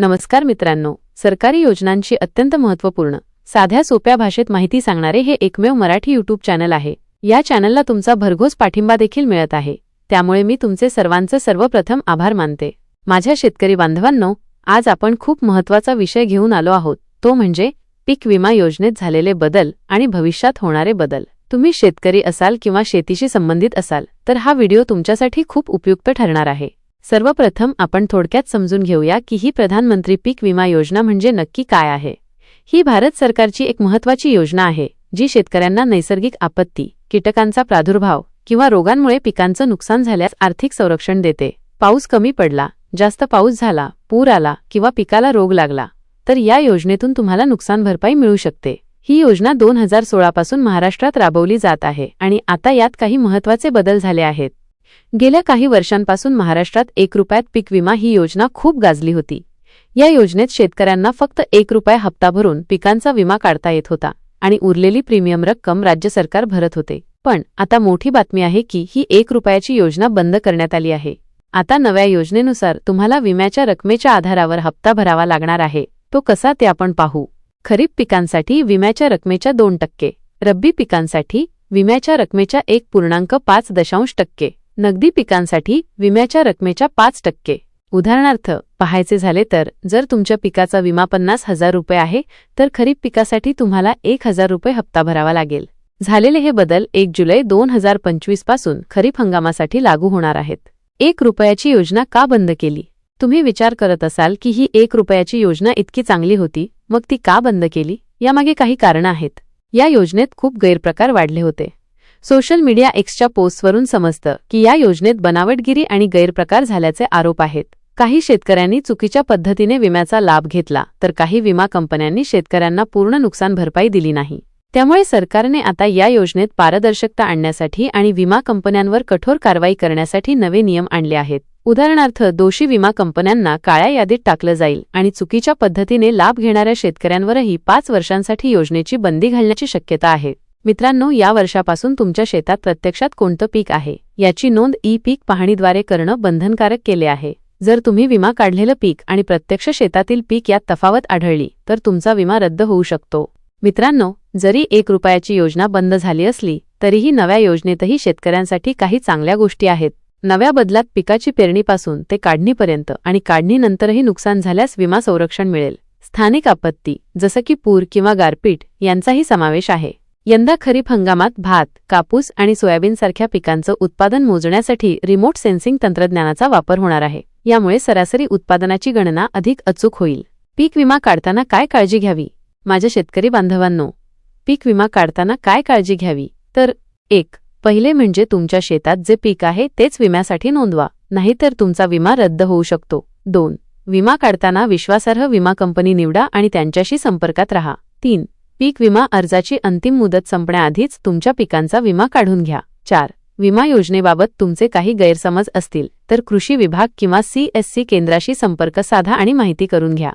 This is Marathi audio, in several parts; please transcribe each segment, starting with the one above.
नमस्कार मित्रांनो सरकारी योजनांची अत्यंत महत्त्वपूर्ण साध्या सोप्या भाषेत माहिती सांगणारे हे एकमेव मराठी यूट्यूब चॅनल आहे. या चॅनलला तुमचा भरघोस पाठिंबा देखील मिळत आहे. त्यामुळे मी तुमचे सर्वांचे सर्वप्रथम आभार मानते. माझ्या शेतकरी बांधवांनो आज आपण खूप महत्त्वाचा विषय घेऊन आलो आहोत. तो म्हणजे पीक विमा योजनेत झालेले बदल आणि भविष्यात होणारे बदल. तुम्ही शेतकरी असाल किंवा शेतीशी संबंधित असाल तर हा व्हिडिओ तुमच्यासाठी खूप उपयुक्त ठरणार आहे. सर्वप्रथम आपण थोडक्यात समजून घेऊया की ही प्रधानमंत्री पीक विमा योजना म्हणजे नक्की काय आहे. ही भारत सरकारची एक महत्त्वाची योजना आहे जी शेतकऱ्यांना नैसर्गिक आपत्ती कीटकांचा प्रादुर्भाव किंवा रोगांमुळे पिकांचं नुकसान झाल्यास आर्थिक संरक्षण देते. पाऊस कमी पडला जास्त पाऊस झाला पूर आला किंवा पिकाला रोग लागला तर या योजनेतून तुम्हाला नुकसान भरपाई मिळू शकते. ही योजना दोन हजार सोळापासून महाराष्ट्रात राबवली जात आहे आणि आता यात काही महत्त्वाचे बदल झाले आहेत. गेल्या काही वर्षांपासून महाराष्ट्रात एक रुपयात पीक विमा ही योजना खूप गाजली होती. या योजनेत शेतकऱ्यांना फक्त एक रुपये हप्ता भरून पिकांचा विमा काढता येत होता आणि उरलेली प्रीमियम रक्कम राज्य सरकार भरत होते. पण आता मोठी बातमी आहे की ही एक रुपयाची योजना बंद करण्यात आली आहे. आता नव्या योजनेनुसार तुम्हाला विम्याच्या रकमेच्या आधारावर हप्ता भरावा लागणार आहे. तो कसा ते आपण पाहू. खरीप पिकांसाठी विम्याच्या रकमेच्या दोन टक्के रब्बी पिकांसाठी विम्याच्या रकमेच्या एक पूर्णांक पाच दशांश टक्के. नगदी पिकांसाठी विम्याच्या रकमेच्या पाच टक्के. उदाहरणार्थ पाहायचे झाले तर जर तुमच्या पिकाचा विमा पन्नास हजार रुपये आहे तर खरीप पिकासाठी तुम्हाला एक हजार रुपये हप्ता भरावा लागेल. झालेले हे बदल एक जुलै दोन हजार पंचवीसपासून खरीप हंगामासाठी लागू होणार आहेत. एक रुपयाची योजना का बंद केली? तुम्ही विचार करत असाल की ही एक रुपयाची योजना इतकी चांगली होती मग ती का बंद केली? यामागे काही कारणं आहेत. या योजनेत खूप गैरप्रकार वाढले होते. सोशल मीडिया एक्सच्या पोस्टवरून समजतं की या योजनेत बनावटगिरी आणि गैरप्रकार झाल्याचे आरोप आहेत. काही शेतकऱ्यांनी चुकीच्या पद्धतीने विम्याचा लाभ घेतला तर काही विमा कंपन्यांनी शेतकऱ्यांना पूर्ण नुकसान भरपाई दिली नाही. त्यामुळे सरकारने आता या योजनेत पारदर्शकता आणण्यासाठी आणि विमा कंपन्यांवर कठोर कारवाई करण्यासाठी नवे नियम आणले आहेत. उदाहरणार्थ दोषी विमा कंपन्यांना काळ्या यादीत टाकलं जाईल आणि चुकीच्या पद्धतीने लाभ घेणाऱ्या शेतकऱ्यांवरही पाच वर्षांसाठी योजनेची बंदी घालण्याची शक्यता आहे. मित्रांनो या वर्षापासून तुमच्या शेतात प्रत्यक्षात कोणतं पीक आहे? याची नोंद ई पीक पाहणीद्वारे करणं बंधनकारक केले आहे. जर तुम्ही विमा काढलेलं पीक आणि प्रत्यक्ष शेतातील पीक यात तफावत आढळली तर तुमचा विमा रद्द होऊ शकतो. मित्रांनो जरी एक रुपयाची योजना बंद झाली असली तरीही नव्या योजनेतही शेतकऱ्यांसाठी काही चांगल्या गोष्टी आहेत. नव्या बदलात पिकाची पेरणीपासून ते काढणीपर्यंत आणि काढणीनंतरही नुकसान झाल्यास विमा संरक्षण मिळेल. स्थानिक आपत्ती जसं की पूर किंवा गारपीट यांचाही समावेश आहे. यंदा खरीप हंगामात भात कापूस आणि सोयाबीनसारख्या पिकांचं उत्पादन मोजण्यासाठी रिमोट सेन्सिंग तंत्रज्ञानाचा वापर होणार आहे. यामुळे सरासरी उत्पादनाची गणना अधिक अचूक होईल. पीक विमा काढताना काय काळजी घ्यावी? माझ्या शेतकरी बांधवांनो पीक विमा काढताना काय काळजी घ्यावी? तर एक पहिले म्हणजे तुमच्या शेतात जे पीक आहे तेच विम्यासाठी नोंदवा नाहीतर तुमचा विमा रद्द होऊ शकतो. दोन विमा काढताना विश्वासार्ह विमा कंपनी निवडा आणि त्यांच्याशी संपर्कात राहा. तीन पीक विमा अर्जाची अंतिम मुदत संपण्याआधीच तुमच्या पिकांचा विमा काढून घ्या. चार विमा योजनेबाबत तुमचे काही गैरसमज असतील तर कृषी विभाग किंवा सीएससी केंद्राशी संपर्क साधा आणि माहिती करून घ्या.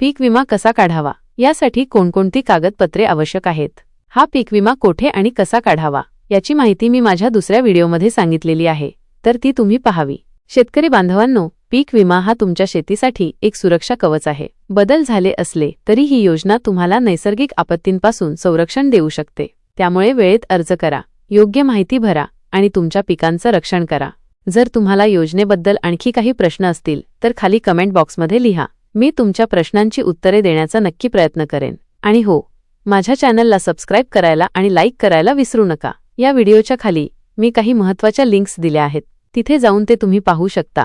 पीक विमा कसा काढावा? यासाठी कोणकोणती कागदपत्रे आवश्यक आहेत? हा पीक विमा कोठे आणि कसा काढावा? याची माहिती मी माझ्या दुसऱ्या व्हिडिओमध्ये सांगितलेली आहे तर ती तुम्ही पाहावी. शेतकरी बांधवांनो पीक विमा हा तुमच्या शेतीसाठी एक सुरक्षा कवच आहे. बदल झाले असले तरी ही योजना तुम्हाला नैसर्गिक आपत्तींपासून संरक्षण देऊ शकते. त्यामुळे वेळेत अर्ज करा योग्य माहिती भरा आणि तुमच्या पिकांचं रक्षण करा. जर तुम्हाला योजनेबद्दल आणखी काही प्रश्न असतील तर खाली कमेंट बॉक्समध्ये लिहा. मी तुमच्या प्रश्नांची उत्तरे देण्याचा नक्की प्रयत्न करेन. आणि हो माझ्या चॅनलला सबस्क्राईब करायला आणि लाईक करायला विसरू नका. या व्हिडिओच्या खाली मी काही महत्त्वाच्या लिंक्स दिल्या आहेत. तिथे जाऊन ते तुम्ही पाहू शकता.